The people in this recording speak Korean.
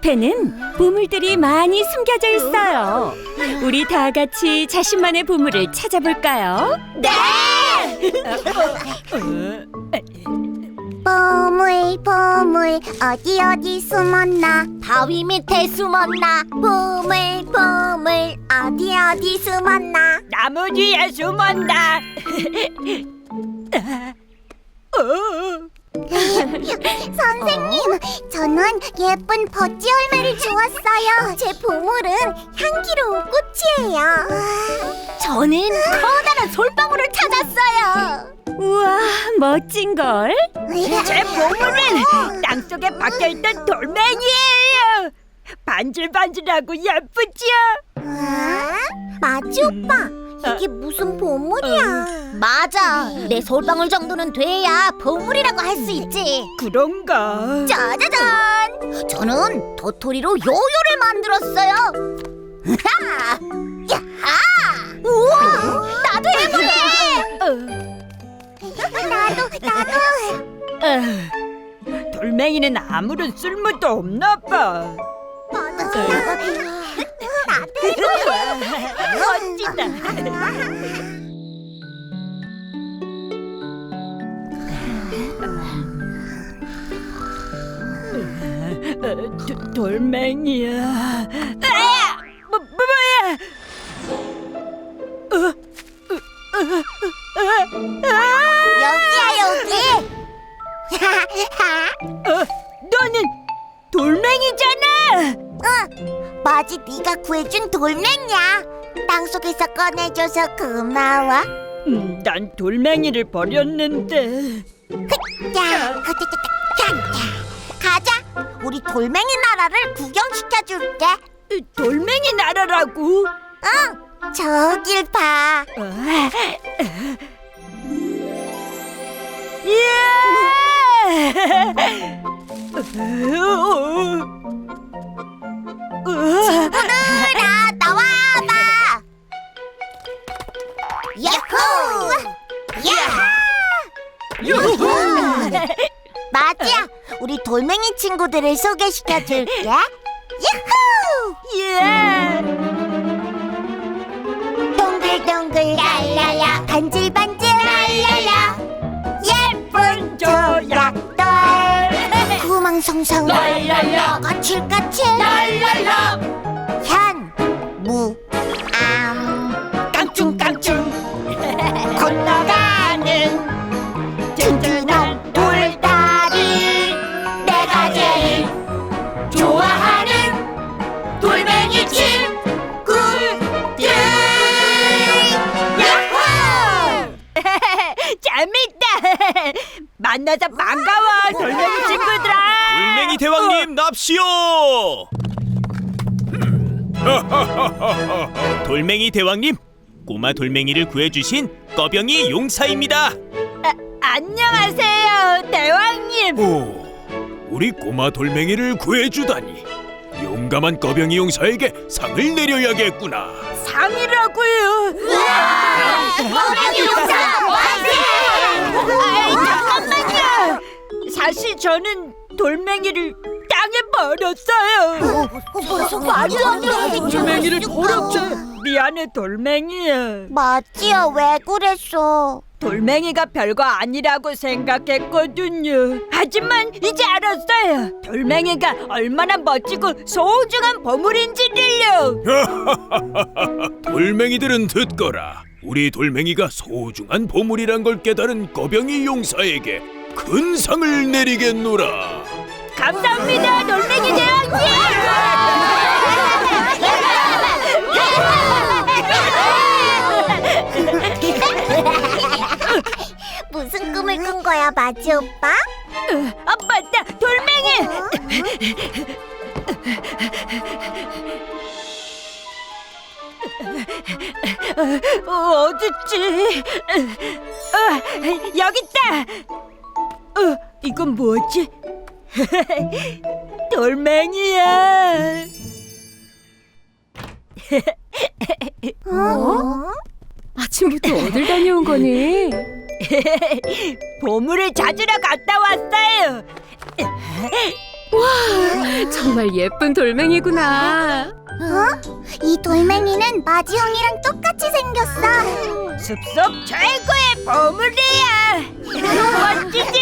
숲에는 보물들이 많이 숨겨져 있어요. 우리 다 같이 자신만의 보물을 찾아볼까요? 보물 보물 어디 어디 숨었나 바위 밑에 숨었나 보물 보물 어디 어디 숨었나 나무 뒤에 숨었다. 선생님 저는 예쁜 버찌 열매를 주웠어요 제 보물은 향기로운 꽃이에요 저는 커다란 솔방울을 찾았어요 우와, 멋진 걸. 제 보물은 땅속에 박혀있던 돌멩이에요. 반질반질하고 예쁘지요? 아? 마지 오빠 이게 무슨 보물이야? 맞아. 내 솔방울 정도는 돼야 보물이라고 할 수 있지. 그런가? 짜자잔! 저는 도토리로 요요를 만들었어요. 하! 야하! 우와! 나도 해볼래! 나도 나도. 어, 돌멩이는 아무런 쓸모도 없나 봐. 맞아 멋지다. 어, 도, 돌멩이야. 아! 뭐, 뭐, 뭐야? 어, 어, 어! 여기야 여기 어, 너는 마지 네가 구해준 돌멩이야 땅속에서 꺼내줘서 고마워 음, 난 돌멩이를 버렸는데. 야, 가자. 우리 돌멩이 나라를 구경시켜 줄게. 돌멩이 나라라고? 응, 저길 봐. 친구들아, 나와봐. 야호! 야! 마지야, 우리 돌멩이 친구들을 소개시켜 줄게. 야호! 예. 동글동글 랄랄라 반질반질 랄랄라. 까칠까칠 랄랄라 재밌다. 만나서 반가워, 돌멩이 친구들아. 돌멩이 대왕님 납시오! 돌멩이 대왕님, 꼬마 돌멩이를 구해주신 꺼병이 용사입니다. 안녕하세요, 대왕님. 오, 우리 꼬마 돌멩이를 구해주다니 용감한 꺼병이 용사에게 상을 내려야겠구나. 상이라고요. 꼬맹이 용사 아이, 잠깐만요. 사실 저는 돌멩이를 땅에 버렸어요. 무슨 말도 안 돼. 돌멩이를 버렸지. 미안해, 돌멩이야. 맞지야 왜 그랬어? 돌멩이가 별거 아니라고 생각했거든요. 하지만 이제 알았어요. 돌멩이가 얼마나 멋지고 소중한 보물인지를요. 돌멩이들은 듣거라. 우리 돌멩이가 소중한 보물이란 걸 깨달은 꺼병이 용사에게 큰 상을 내리겠노라. 감사합니다, 돌멩이 대왕님. 거야 마지 오빠? 아 맞다, 돌멩이. 어, 어딨지? 어, 여기 있다. 어, 이건 뭐지? 돌멩이야. 어? 아침부터 어딜 다녀온 거니? 보물을 찾으러 갔다 왔어요. 정 정말 예쁜 돌멩이구나. 이 돌멩이는 마지 형이랑 똑같이 생겼어. 숲속 최고의 보물이야. 멋지지?